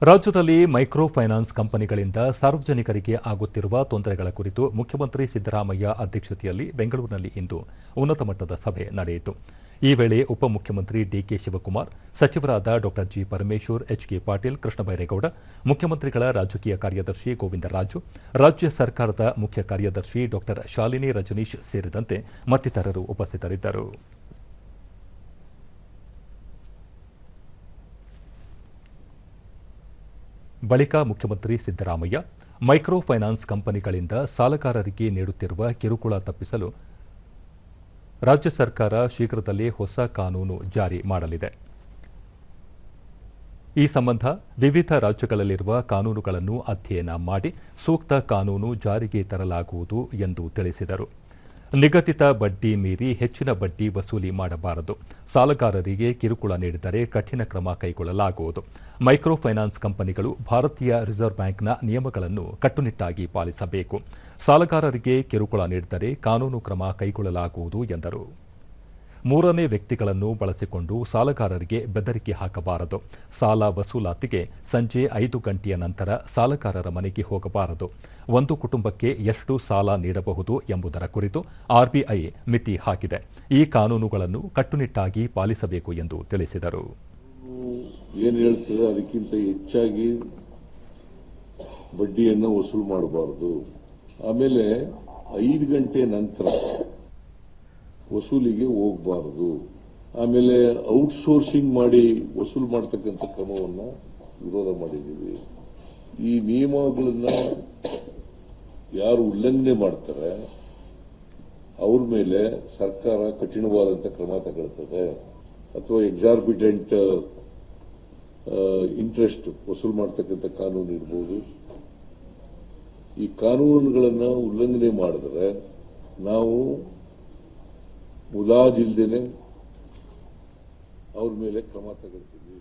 ರಾಜ್ಯದಲ್ಲಿ micro finance ಕಂಪನಿಗಳಿಂದ ಸಾರ್ವಜನಿಕರಿಗೆ ಆಗುತ್ತಿರುವ ತೊಂದರೆಗಳ ಕುರಿತು ಮುಖ್ಯಮಂತ್ರಿ ಸಿದ್ದರಾಮಯ್ಯ ಅಧ್ಯಕ್ಷತೆಯಲ್ಲಿ ಬೆಂಗಳೂರಿನಲ್ಲಿ ಇಂದು ಉನ್ನತ ಮಟ್ಟದ ಸಭೆ ನಡೆಯಿತು. ಈ ವೇಳೆ ಉಪಮುಖ್ಯಮಂತ್ರಿ ಡಿಕೆ ಶಿವಕುಮಾರ್, ಸಚಿವರಾದ ಡಾ. ಜಿ. ಪರಮೇಶ್ವರ್ ಎಚ್ಕೆ ಪಾಟೀಲ್, ಕೃಷ್ಣ ಬೈರೇಗೌಡ, ಮುಖ್ಯಮಂತ್ರಿಗಳ ರಾಜಕೀಯ ಕಾರ್ಯದರ್ಶಿ ಗೋವಿಂದರಾಜು, ರಾಜ್ಯ ಸರ್ಕಾರದ ಮುಖ್ಯ ಕಾರ್ಯದರ್ಶಿ ಡಾ. ಶಾಲಿನಿ ರಜನೀಶ್ ಸೇರಿದಂತೆ ಮತ್ತಿತರರು ಉಪಸ್ಥಿತರಿದ್ದರು. ಬಳಿಕ ಮುಖ್ಯಮಂತ್ರಿ ಸಿದ್ದರಾಮಯ್ಯ ಮೈಕ್ರೋ ಫೈನಾನ್ಸ್ ಕಂಪನಿಗಳಿಂದ ಸಾಲಗಾರರಿಗೆ ನೀಡುತ್ತಿರುವ ಕಿರುಕುಳ ತಪ್ಪಿಸಲು ರಾಜ್ಯ ಸರ್ಕಾರ ಶೀಘ್ರದಲ್ಲೇ ಹೊಸ ಕಾನೂನು ಜಾರಿ ಮಾಡಲಿದೆ. ಈ ಸಂಬಂಧ ವಿವಿಧ ರಾಜ್ಯಗಳಲ್ಲಿರುವ ಕಾನೂನುಗಳನ್ನು ಅಧ್ಯಯನ ಮಾಡಿ ಸೂಕ್ತ ಕಾನೂನು ಜಾರಿಗೆ ತರಲಾಗುವುದು ಎಂದು ತಿಳಿಸಿದರು. ನಿಗದಿತ ಬಡ್ಡಿ ಮೀರಿ ಹೆಚ್ಚಿನ ಬಡ್ಡಿ ವಸೂಲಿ ಮಾಡಬಾರದು. ಸಾಲಗಾರರಿಗೆ ಕಿರುಕುಳ ನೀಡಿದರೆ ಕಠಿಣ ಕ್ರಮ ಕೈಗೊಳ್ಳಲಾಗುವುದು. ಮೈಕ್ರೋ ಫೈನಾನ್ಸ್ ಕಂಪನಿಗಳು ಭಾರತೀಯ ರಿಸರ್ವ್ ಬ್ಯಾಂಕ್ನ ನಿಯಮಗಳನ್ನು ಕಟ್ಟುನಿಟ್ಟಾಗಿ ಪಾಲಿಸಬೇಕು. ಸಾಲಗಾರರಿಗೆ ಕಿರುಕುಳ ನೀಡಿದರೆ ಕಾನೂನು ಕ್ರಮ ಕೈಗೊಳ್ಳಲಾಗುವುದು ಎಂದರು. ಮೂರನೇ ವ್ಯಕ್ತಿಗಳನ್ನು ಬಳಸಿಕೊಂಡು ಸಾಲಗಾರರಿಗೆ ಬೆದರಿಕೆ ಹಾಕಬಾರದು. ಸಾಲ ವಸೂಲಾತಿಗೆ ಸಂಜೆ ಐದು ಗಂಟೆಯ ನಂತರ ಸಾಲಗಾರರ ಮನೆಗೆ ಹೋಗಬಾರದು. ಒಂದು ಕುಟುಂಬಕ್ಕೆ ಎಷ್ಟು ಸಾಲ ನೀಡಬಹುದು ಎಂಬುದರ ಕುರಿತು ಆರ್ಬಿಐ ಮಿತಿ ಹಾಕಿದೆ. ಈ ಕಾನೂನುಗಳನ್ನು ಕಟ್ಟುನಿಟ್ಟಾಗಿ ಪಾಲಿಸಬೇಕು ಎಂದು ತಿಳಿಸಿದರು. ಏನು ಹೇಳ್ತೀರ? ಅದಕ್ಕಿಂತ ಹೆಚ್ಚಾಗಿ ಬಡ್ಡಿಯನ್ನು ವಸೂಲು ಮಾಡಬಾರದು. ಆಮೇಲೆ ಐದು ಗಂಟೆ ನಂತರ ವಸೂಲಿಗೆ ಹೋಗಬಾರದು. ಆಮೇಲೆ ಔಟ್ಸೋರ್ಸಿಂಗ್ ಮಾಡಿ ವಸೂಲು ಮಾಡತಕ್ಕಂಥ ಕ್ರಮವನ್ನು ವಿರೋಧ ಮಾಡಿದ್ದೀವಿ. ಈ ನಿಯಮಗಳನ್ನ ಯಾರು ಉಲ್ಲಂಘನೆ ಮಾಡ್ತಾರೆ, ಅವ್ರ ಮೇಲೆ ಸರ್ಕಾರ ಕಠಿಣವಾದಂತ ಕ್ರಮ ತಗೊಳ್ತದೆ. ಅಥವಾ ಎಕ್ಸಾರ್ಬಿಟೆಂಟ್ ಇಂಟ್ರೆಸ್ಟ್ ವಸೂಲು ಮಾಡ್ತಕ್ಕಂಥ ಕಾನೂನು ಇರ್ಬೋದು. ಈ ಕಾನೂನುಗಳನ್ನ ಉಲ್ಲಂಘನೆ ಮಾಡಿದ್ರೆ ನಾವು ಮುಲಾಜಿಲ್ದೇನೆ ಅವ್ರ ಮೇಲೆ ಕ್ರಮ ತಗೊಳ್ತೀವಿ.